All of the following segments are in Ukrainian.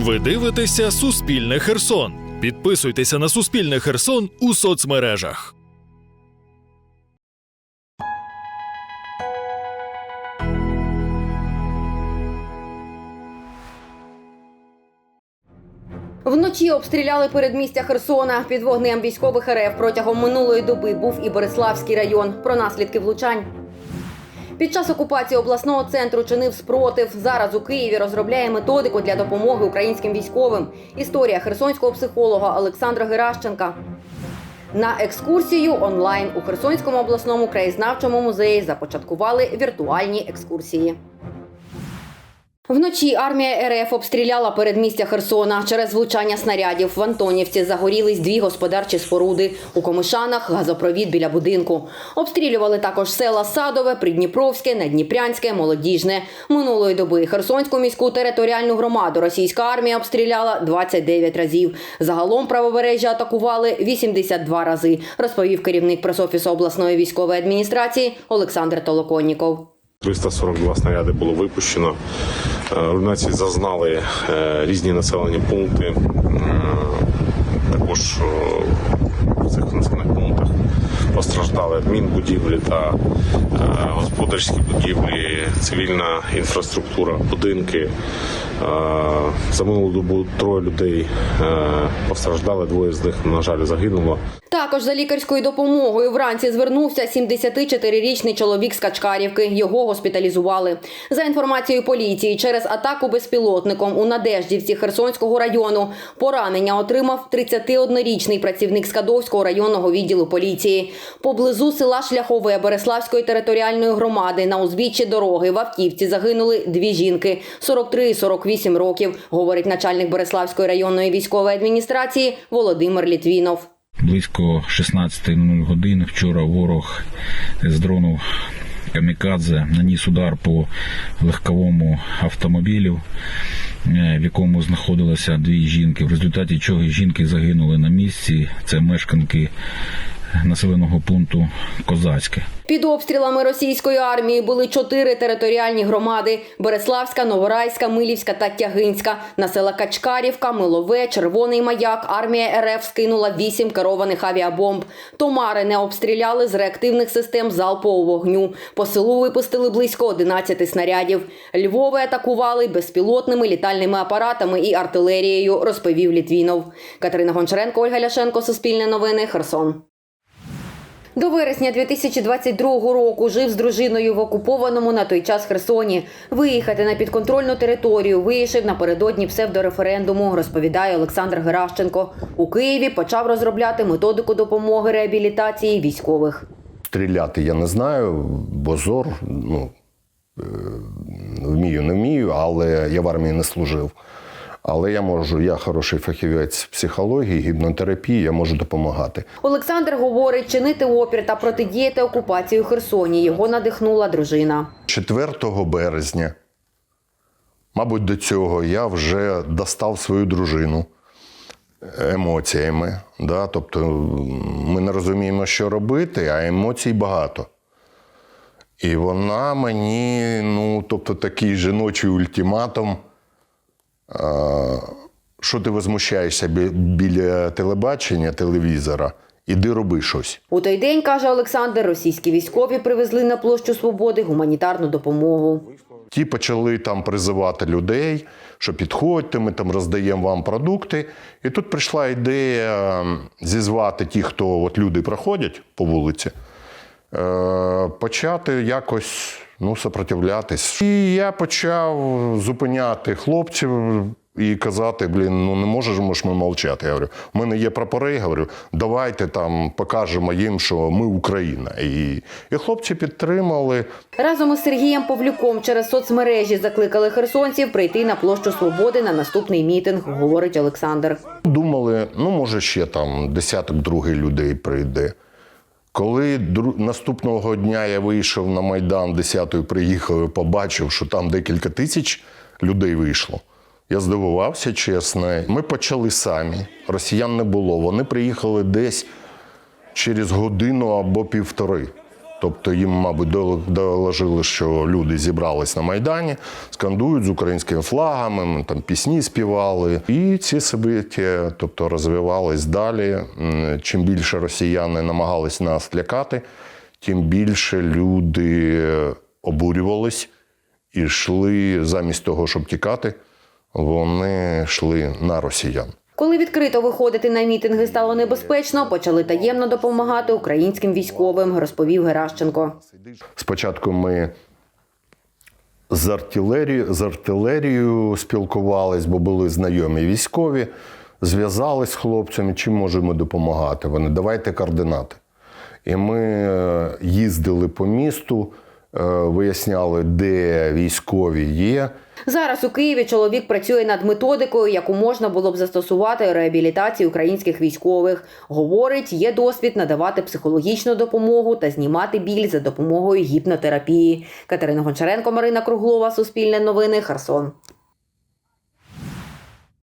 Ви дивитеся Суспільне Херсон. Підписуйтеся на Суспільне Херсон у соцмережах. Вночі обстріляли передмістя Херсона. Під вогнем військових РФ протягом минулої доби був і Бориславський район. Про наслідки влучань. Під час окупації обласного центру чинив спротив. Зараз у Києві розробляє методику для допомоги українським військовим. Історія херсонського психолога Олександра Геращенка. На екскурсію онлайн у Херсонському обласному краєзнавчому музеї започаткували віртуальні екскурсії. Вночі армія РФ обстріляла передмістя Херсона. Через влучання снарядів в Антонівці загорілись дві господарчі споруди. У Комишанах газопровід біля будинку. Обстрілювали також села Садове, Придніпровське, Надніпрянське, Молодіжне. Минулої доби Херсонську міську територіальну громаду російська армія обстріляла 29 разів. Загалом правобережжя атакували 82 рази, розповів керівник пресофісу обласної військової адміністрації Олександр Толоконніков. 342 снаряди було випущено. Е, Руйнації зазнали е, різні населені пункти. Також е, в цих населених пунктах постраждали адмінбудівлі та господарські будівлі, цивільна інфраструктура, будинки. За минулу добу троє людей е, постраждали, двоє з них, на жаль, загинуло. Також за лікарською допомогою вранці звернувся 74-річний чоловік з Качкарівки. Його госпіталізували. За інформацією поліції, через атаку безпілотником у Надеждівці Херсонського району поранення отримав 31-річний працівник Скадовського районного відділу поліції. Поблизу села Шляхове Береславської територіальної громади на узбіччі дороги в автівці загинули дві жінки 43 і 48 років, говорить начальник Береславської районної військової адміністрації Володимир Літвінов. Близько 16.00 години вчора ворог з дрону Камікадзе наніс удар по легковому автомобілю, е, в якому знаходилося дві жінки, в результаті чого жінки загинули на місці. Це мешканки населеного пункту Козацьке. Під обстрілами російської армії були чотири територіальні громади: Береславська, Новорайська, Милівська та Тягинська. На села Качкарівка, Милове, Червоний Маяк. Армія РФ скинула вісім керованих авіабомб. Томари не обстріляли з реактивних систем залпового вогню. По селу випустили близько 11 снарядів. Львове атакували безпілотними літальними апаратами і артилерією, розповів Літвінов. Катерина Гончаренко, Ольга Ляшенко, Суспільне новини, Херсон. До вересня 2022 року жив з дружиною в окупованому на той час Херсоні. Виїхати на підконтрольну територію вирішив напередодні псевдореферендуму, розповідає Олександр Геращенко. У Києві почав розробляти методику допомоги реабілітації військових. Стріляти я не знаю, бо зор, ну, е, вмію, не вмію, але я в армії не служив. Але я можу, я хороший фахівець психології, гіпнотерапії, я можу допомагати. Олександр говорить, чинити опір та протидіяти окупації у Херсоні. Його надихнула дружина. 4 березня, мабуть, до цього я вже достав свою дружину емоціями. Да? Тобто ми не розуміємо, що робити, а емоцій багато. І вона мені, ну, тобто, такий жіночий ультиматум. Що ти возмущаєшся біля телебачення, телевізора, іди роби щось. У той день, каже Олександр, російські військові привезли на площу Свободи гуманітарну допомогу. Ті почали там призивати людей, що підходьте, ми там роздаємо вам продукти. І тут прийшла ідея ем, зізвати ті, хто от люди проходять по вулиці, е, почати якось ну, сопротивлятись. І я почав зупиняти хлопців і казати: блін, ну не можемо ж ми мовчати. Я говорю, у мене є прапори, я говорю, давайте там покажемо їм, що ми Україна. І, і хлопці підтримали. Разом із Сергієм Павлюком через соцмережі закликали херсонців прийти на площу Свободи на наступний мітинг, говорить Олександр. Думали, ну може ще там десяток другий людей прийде. Коли наступного дня я вийшов на Майдан 10-ї приїхав і побачив, що там декілька тисяч людей вийшло. Я здивувався, чесно. Ми почали самі. Росіян не було. Вони приїхали десь через годину або півтори. Тобто їм, мабуть, дол- доложили, що люди зібрались на Майдані, скандують з українськими флагами, там пісні співали. І ці события, тобто, розвивались далі. Чим більше росіяни намагались нас лякати, тим більше люди обурювались і йшли замість того, щоб тікати, вони йшли на росіян. Коли відкрито виходити на мітинги стало небезпечно, почали таємно допомагати українським військовим, розповів Геращенко. Спочатку ми з артилерією, з артилерією спілкувались, бо були знайомі військові, зв'язались з хлопцями, чим можемо допомагати. Вони давайте координати. І ми е, їздили по місту, виясняли, де військові є. Зараз у Києві чоловік працює над методикою, яку можна було б застосувати реабілітації українських військових. Говорить, є досвід надавати психологічну допомогу та знімати біль за допомогою гіпнотерапії. Катерина Гончаренко, Марина Круглова, Суспільне новини, Херсон.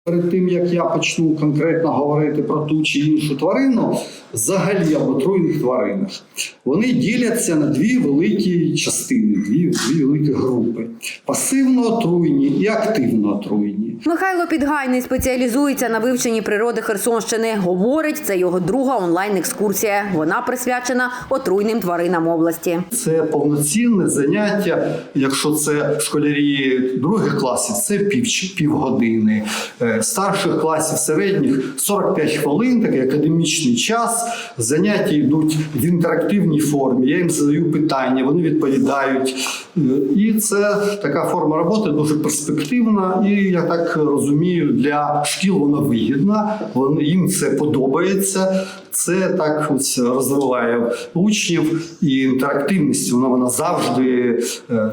Перед тим як я почну конкретно говорити про ту чи іншу тварину, взагалі або труйних тваринах, вони діляться на дві великі частини, дві, дві великі групи: пасивно отруйні і активно отруйні. Михайло Підгайний спеціалізується на вивченні природи Херсонщини. Говорить, це його друга онлайн-екскурсія. Вона присвячена отруйним тваринам області. Це повноцінне заняття. Якщо це школярі других класів, це пів, півгодини. Е, Старших класів середніх 45 хвилин, такий академічний час. Заняття йдуть в інтерактивній формі. Я їм задаю питання, вони відповідають. Е, І це така форма роботи дуже перспективна. І я так розумію, для шкіл вона вигідна. Вони їм це подобається. Це так ось розвиває учнів і інтерактивність. Вона вона завжди. е,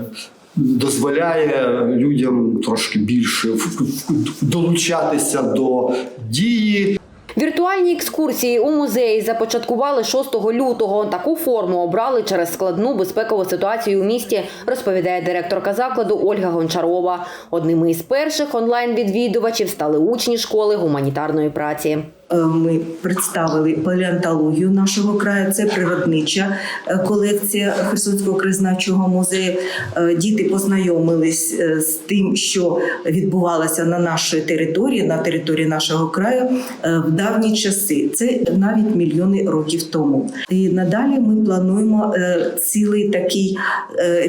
Дозволяє людям трошки більше долучатися до дії, Віртуальні екскурсії у музеї започаткували 6 лютого. Таку форму обрали через складну безпекову ситуацію у місті, розповідає директорка закладу Ольга Гончарова. Одними із перших онлайн-відвідувачів стали учні школи гуманітарної праці. Е, Ми представили палеонтологію нашого краю. Це природнича е, колекція Херсонського краєзнавчого музею. Е, Діти познайомились з тим, що відбувалося на нашій території, на території нашого краю в давні часи. Це навіть мільйони років тому. І надалі ми плануємо цілий такий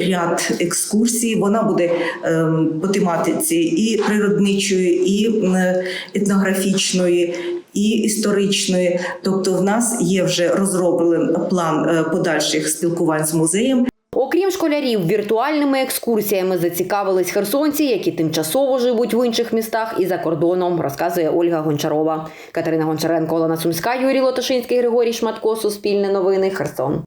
ряд екскурсій. Вона буде е, по тематиці і природничої, і етнографічної і історичної. Тобто, в нас є вже розроблений план е, подальших спілкувань з музеєм. Окрім школярів, віртуальними екскурсіями зацікавились херсонці, які тимчасово живуть в інших містах і за кордоном, розказує Ольга Гончарова. Катерина Гончаренко, Олена Сумська, Юрій Лотошинський, Григорій Шматко, Суспільне новини, Херсон.